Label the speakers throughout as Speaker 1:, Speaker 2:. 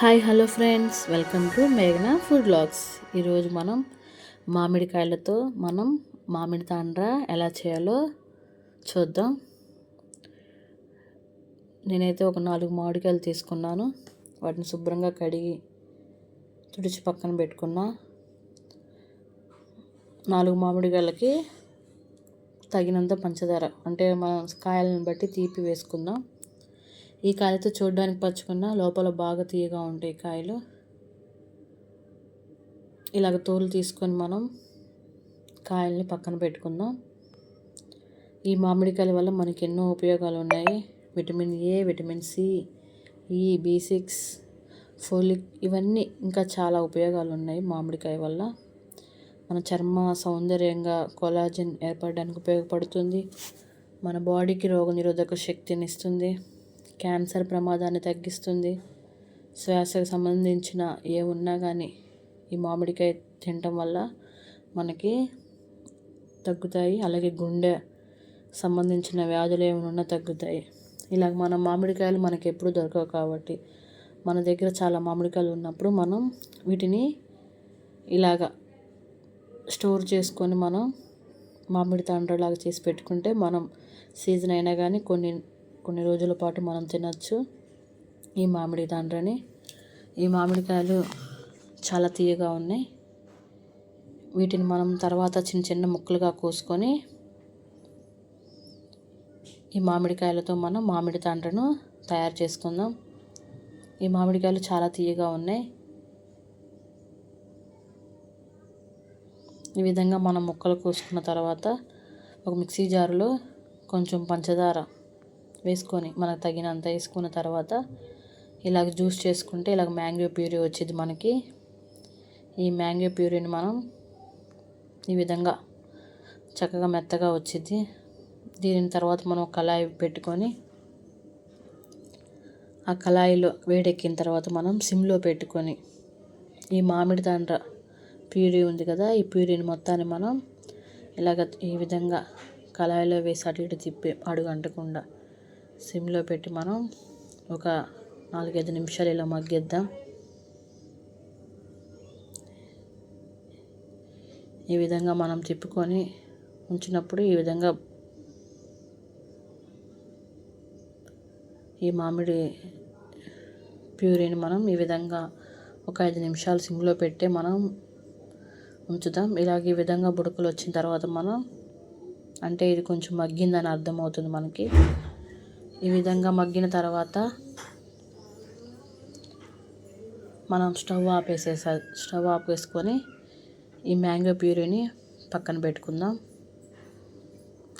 Speaker 1: Hi hello friends. Welcome to మేఘనా food blogs. ఈరోజు మనం మామిడికాయలతో మనం మామిడి తాండ్ర ఎలా చేయాలో చూద్దాం. నేనైతే ఒక నాలుగు మామిడికాయలు తీసుకున్నాను. వాటిని శుభ్రంగా కడిగి తుడిచి పక్కన పెట్టుకున్నా. నాలుగు మామిడికాయలకి తగినంత పంచదార అంటే మన కాయలను బట్టి తీపి వేసుకుందాం. ఈ కాయలతో చూడడానికి పచ్చుకున్న లోపల బాగా తీయగా ఉంటాయి కాయలు. ఇలాగ తోలు తీసుకొని మనం కాయల్ని పక్కన పెట్టుకుందాం. ఈ మామిడికాయల వల్ల మనకి ఎన్నో ఉపయోగాలు ఉన్నాయి. Vitamin A vitamin C E B six folic ఇవన్నీ ఇంకా చాలా ఉపయోగాలు ఉన్నాయి మామిడికాయ వల్ల. మన చర్మ సౌందర్యంగా కొలాజిన్ ఏర్పడడానికి ఉపయోగపడుతుంది. మన బాడీకి రోగనిరోధక శక్తిని ఇస్తుంది. క్యాన్సర్ ప్రమాదాన్ని తగ్గిస్తుంది. శ్వాసకు సంబంధించిన ఏ ఉన్నా కానీ ఈ మామిడికాయ తినటం వల్ల మనకి తగ్గుతాయి. అలాగే గుండె సంబంధించిన వ్యాధులు ఏమైనా తగ్గుతాయి. ఇలా మన మామిడికాయలు మనకి ఎప్పుడు దొరకవు కాబట్టి మన దగ్గర చాలా మామిడికాయలు ఉన్నప్పుడు మనం వీటిని ఇలాగ స్టోర్ చేసుకొని మనం మామిడి తాండ్రలాగా చేసి పెట్టుకుంటే మనం సీజన్ అయినా కానీ కొన్ని కొన్ని రోజుల పాటు మనం తినచ్చు. ఈ మామిడి తాండ్రని ఈ మామిడికాయలు చాలా తీయగా ఉన్నాయి. వీటిని మనం తర్వాత చిన్న చిన్న ముక్కలుగా కోసుకొని ఈ మామిడికాయలతో మనం మామిడి తాండ్రను తయారు చేసుకుందాం. ఈ మామిడికాయలు చాలా తీయగా ఉన్నాయి. ఈ విధంగా మనం ముక్కలు కోసుకున్న తర్వాత ఒక మిక్సీ జారులో కొంచెం పంచదార వేసుకొని మనకు తగినంత వేసుకున్న తర్వాత ఇలాగ జ్యూస్ చేసుకుంటే ఇలాగ మ్యాంగో ప్యూరీ వచ్చేది మనకి. ఈ మ్యాంగో ప్యూరీని మనం ఈ విధంగా చక్కగా మెత్తగా వచ్చింది. దీని తర్వాత మనం కళాయి పెట్టుకొని ఆ కళాయిలో వేడెక్కిన తర్వాత మనం సిమ్లో పెట్టుకొని ఈ మామిడి తాండ్ర ప్యూరీ ఉంది కదా ఈ ప్యూరీని మొత్తాన్ని మనం ఇలాగ ఈ విధంగా కళాయిలో వేసి అటు ఇటు తిప్పి అడుగు అంటకుండా సిమ్లో పెట్టి మనం ఒక నాలుగైదు నిమిషాలు ఇలా మగ్గిద్దాం. ఈ విధంగా మనం తిప్పుకొని ఉంచినప్పుడు ఈ విధంగా ఈ మామిడి ప్యూరీని మనం ఈ విధంగా ఒక ఐదు నిమిషాలు సిమ్లో పెట్టి మనం ఉంచుదాం. ఇలాగ ఈ విధంగా బుడకలు వచ్చిన తర్వాత మనం అంటే ఇది కొంచెం మగ్గిందని అర్థమవుతుంది మనకి. ఈ విధంగా మగ్గిన తర్వాత మనం స్టవ్ ఆపేసేసా స్టవ్ ఆపేసుకొని ఈ మ్యాంగో ప్యూరీని పక్కన పెట్టుకుందాం.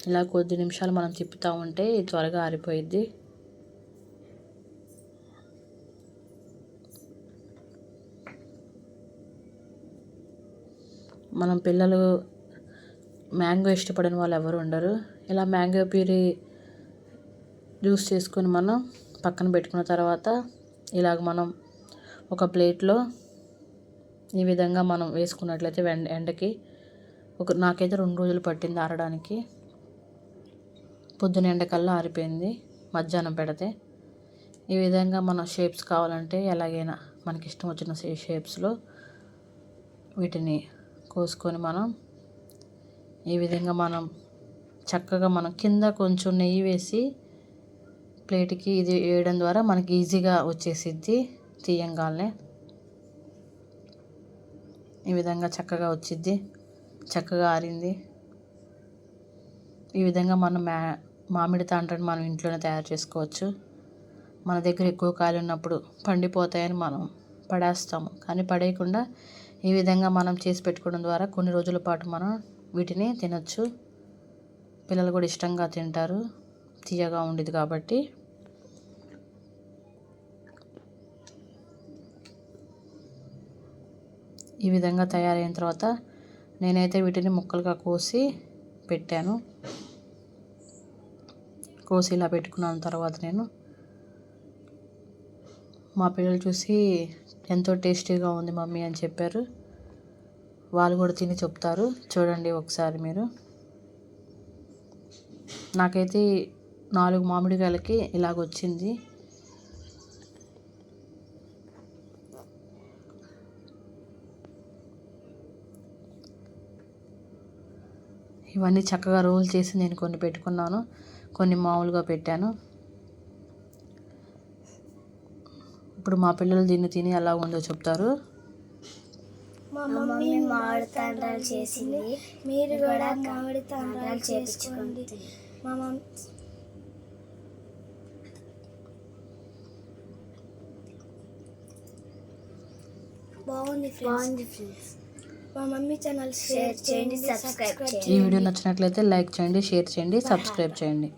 Speaker 1: ఇలా కొద్ది నిమిషాలు మనం తిప్పుతూ ఉంటే త్వరగా ఆరిపోయిద్ది. మనం పిల్లలు మ్యాంగో ఇష్టపడిన వాళ్ళు ఎవరు ఉండరు. ఇలా మ్యాంగో ప్యూరీ జ్యూస్ చేసుకొని మనం పక్కన పెట్టుకున్న తర్వాత ఇలాగ మనం ఒక ప్లేట్లో ఈ విధంగా మనం వేసుకున్నట్లయితే ఎండ ఎండకి ఒక నాకైతే రెండు రోజులు పట్టింది ఆరడానికి. పొద్దున ఎండకల్లా ఆరిపోయింది మధ్యాహ్నం పెడితే. ఈ విధంగా మన షేప్స్ కావాలంటే ఎలాగైనా మనకి ఇష్టం వచ్చిన షేప్స్లో వీటిని కోసుకొని మనం ఈ విధంగా మనం చక్కగా మనం కింద కొంచెం నెయ్యి వేసి ప్లేట్కి ఇది వేయడం ద్వారా మనకి ఈజీగా వచ్చేసిద్ది తీయంగానే ఈ విధంగా చక్కగా వచ్చిద్ది. చక్కగా ఆరింది. ఈ విధంగా మనం మ్యా మామిడి తాండ్రని మనం ఇంట్లోనే తయారు చేసుకోవచ్చు. మన దగ్గర ఎక్కువ కాయలు ఉన్నప్పుడు పండిపోతాయని మనం పడేస్తాము. కానీ పడేయకుండా ఈ విధంగా మనం చేసి పెట్టుకోవడం ద్వారా కొన్ని రోజుల పాటు మనం వీటిని తినచ్చు. పిల్లలు కూడా ఇష్టంగా తింటారు. తీయగా ఉండేది కాబట్టి. ఈ విధంగా తయారైన తర్వాత నేనైతే వీటిని ముక్కలుగా కోసి పెట్టాను. కోసి ఇలా పెట్టుకున్న తర్వాత నేను మా పిల్లలు చూసి ఎంతో టేస్టీగా ఉంది మమ్మీ అని చెప్పారు. వాళ్ళు కూడా తిని చెప్తారు. చూడండి ఒకసారి మీరు. నాకైతే నాలుగు మామిడికాయలకి ఇలాగ వచ్చింది ఇవన్నీ చక్కగా రోల్ చేసి నేను కొన్ని పెట్టుకున్నాను. కొన్ని మామూలుగా పెట్టాను. ఇప్పుడు మా పిల్లలు దీన్ని తిని ఎలా ఉందో చెప్తారు.
Speaker 2: మా మమ్మీ మామిడి తాండ్రాలు చేసింది. మీరు కూడా మామిడి తాండ్రాలు చేసుకోండి. మా మమ్మీ బాగుంది బాగుంది ఫ్రెండ్స్. మా మమ్మీ ఛానల్ షేర్ చేయండి సబ్స్క్రైబ్
Speaker 1: ఈ వీడియో నచ్చినట్లయితే లైక్ చేయండి షేర్ చేయండి సబ్స్క్రైబ్ చేయండి.